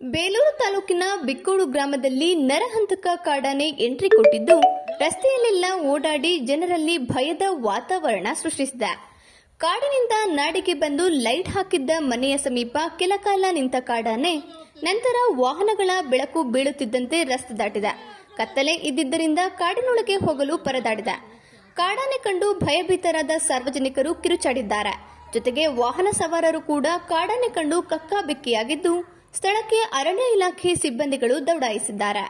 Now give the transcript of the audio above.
ಬೇಲೂರು ತಾಲೂಕಿನ ಬಿಕ್ಕೋಡು ಗ್ರಾಮದಲ್ಲಿ ನರಹಂತಕ ಕಾಡಾನೆ ಎಂಟ್ರಿ ಕೊಟ್ಟಿದ್ದು, ರಸ್ತೆಯಲ್ಲೆಲ್ಲ ಓಡಾಡಿ ಜನರಲ್ಲಿ ಭಯದ ವಾತಾವರಣ ಸೃಷ್ಟಿಸಿದೆ. ಕಾಡಿನಿಂದ ನಾಡಿಗೆ ಬಂದು ಲೈಟ್ ಹಾಕಿದ್ದ ಮನೆಯ ಸಮೀಪ ಕೆಲಕಾಲ ನಿಂತ ಕಾಡಾನೆ, ನಂತರ ವಾಹನಗಳ ಬೆಳಕು ಬೀಳುತ್ತಿದ್ದಂತೆ ರಸ್ತೆ ದಾಟಿದೆ. ಕತ್ತಲೆ ಇದ್ದಿದ್ದರಿಂದ ಕಾಡಿನೊಳಗೆ ಹೋಗಲು ಪರದಾಡಿದೆ. ಕಾಡಾನೆ ಕಂಡು ಭಯಭೀತರಾದ ಸಾರ್ವಜನಿಕರು ಕಿರುಚಾಡಿದ್ದಾರೆ. ಜೊತೆಗೆ ವಾಹನ ಸವಾರರು ಕೂಡ ಕಾಡಾನೆ ಕಂಡು ಕಕ್ಕಾಬಿಕ್ಕಿಯಾಗಿದ್ದು ಸ್ಥಳಕ್ಕೆ ಅರಣ್ಯ ಇಲಾಖೆ ಸಿಬ್ಬಂದಿಗಳು ದೌಡಾಯಿಸಿದ್ದಾರೆ.